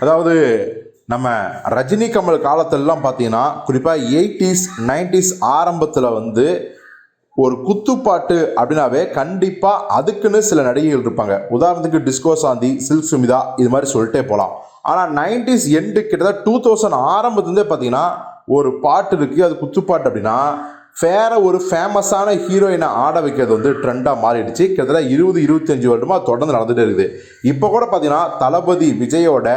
அதாவது நம்ம ரஜினி கமல் காலத்திலலாம் பார்த்தீங்கன்னா குறிப்பாக எயிட்டிஸ் நைன்டிஸ் ஆரம்பத்தில் வந்து ஒரு குத்துப்பாட்டு அப்படின்னாவே கண்டிப்பாக அதுக்குன்னு சில நடிகைகள் இருப்பாங்க. உதாரணத்துக்கு டிஸ்கோ சாந்தி சில்க் சுமிதா இது மாதிரி சொல்லிட்டே போகலாம் ஆனால் நைன்டிஸ் எண்டு கிட்டத்தட்ட டூ தௌசண்ட் ஆரம்பத்துலேருந்தே பார்த்தீங்கன்னா ஒரு பாட்டு இருக்குது அது குத்துப்பாட்டு அப்படின்னா வேற ஒரு ஃபேமஸான ஹீரோயினை ஆட வைக்கிறது வந்து ட்ரெண்டாக மாறிடுச்சு. கிட்டத்தட்ட இருபது இருபத்தஞ்சு வருடமாக தொடர்ந்து நடந்துகிட்டே இருக்குது. இப்போ கூட பார்த்தீங்கன்னா தளபதி விஜயோட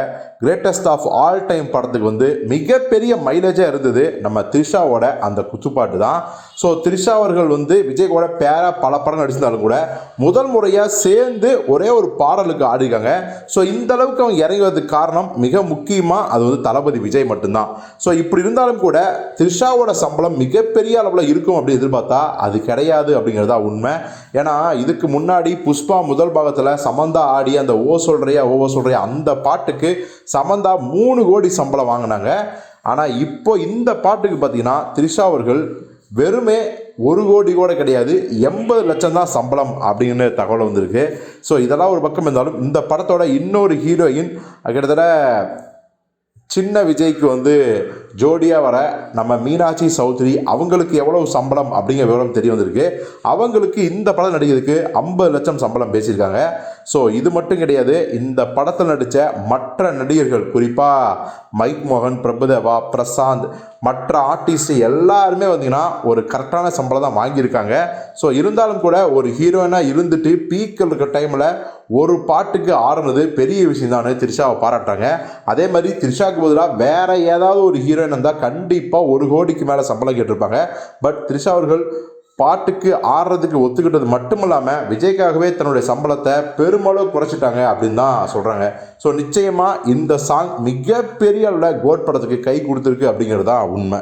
கிரேட்டஸ்ட் ஆஃப் ஆல் டைம் படத்துக்கு வந்து மிகப்பெரிய மைலேஜாக இருந்தது நம்ம த்ரிஷாவோட அந்த குத்துப்பாட்டு தான். ஸோ த்ரிஷா அவர்கள் வந்து விஜய் கூட பேரா பல படம் நடிச்சிருந்தாலும் கூட முதல் முறையாக சேர்ந்து ஒரே ஒரு பாடலுக்கு ஆடிருக்காங்க. ஸோ இந்த அளவுக்கு அவங்க இறங்குவதுக்கு காரணம் மிக முக்கியமாக அது வந்து தளபதி விஜய் மட்டும்தான். ஸோ இப்படி இருந்தாலும் கூட த்ரிஷாவோட சம்பளம் மிகப்பெரிய அளவில் இருக்கும் அப்படின்னு எதிர்பார்த்தா அது கிடையாது அப்படிங்கிறதா உண்மை. ஏன்னா இதுக்கு முன்னாடி புஷ்பா முதல் பாகத்தில் சமந்தா ஆடி அந்த ஓ சொல்கிறையா ஓ சொல்கிறையா அந்த பாட்டுக்கு சமந்தா மூணு கோடி சம்பளம் வாங்கினாங்க. ஆனால் இப்போ இந்த பாட்டுக்கு பார்த்தீங்கன்னா த்ரிஷா அவர்கள் வெறுமே ஒரு கோடி கூட கிடையாது எண்பது லட்சம் தான் சம்பளம் அப்படின்னு தகவல் வந்திருக்கு. ஸோ இதெல்லாம் ஒரு பக்கம் இருந்தாலும் இந்த படத்தோட இன்னொரு ஹீரோயின் கிட்டத்தட்ட சின்ன விஜய்க்கு வந்து ஜோடியாக வர நம்ம மீனாட்சி சௌத்ரி அவங்களுக்கு எவ்வளவு சம்பளம் அப்படிங்கிற விவரம் தெரிய வந்திருக்கு. அவங்களுக்கு இந்த படம் நடிக்கிறதுக்கு ஐம்பது லட்சம் சம்பளம் பேசியிருக்காங்க. ஸோ இது மட்டும் கிடையாது இந்த படத்தில் நடித்த மற்ற நடிகர்கள் குறிப்பாக மைக் மோகன் பிரபுதேவா பிரசாந்த் மற்ற ஆர்டிஸ்ட் எல்லாருமே வந்தீங்கன்னா ஒரு கரெக்டான சம்பளம் தான் வாங்கியிருக்காங்க. ஸோ இருந்தாலும் கூட ஒரு ஹீரோயினாக இருந்துட்டு பீக்கில் இருக்க டைமில் ஒரு பாட்டுக்கு ஆடுனது பெரிய விஷயம் தான் த்ரிஷாவை பாராட்டுறாங்க. அதே மாதிரி த்ரிஷாவுக்கு பதிலாக வேற ஏதாவது ஒரு ஹீரோ இருந்தால் கண்டிப்பாக ஒரு கோடிக்கு மேலே சம்பளம் கேட்டிருப்பாங்க. பட் த்ரிஷா அவர்கள் பாட்டுக்கு ஆடுறதுக்கு ஒத்துக்கிட்டது மட்டும் இல்லாமல் விஜய்க்காகவே தன்னுடைய சம்பளத்தை பெருமளவு குறைச்சிட்டாங்க அப்படின்னு தான் சொல்கிறாங்க ஸோ நிச்சயமாக இந்த சாங் மிகப்பெரிய அளவில் கோட் படத்துக்கு கை கொடுத்துருக்கு அப்படிங்கிறது தான் உண்மை.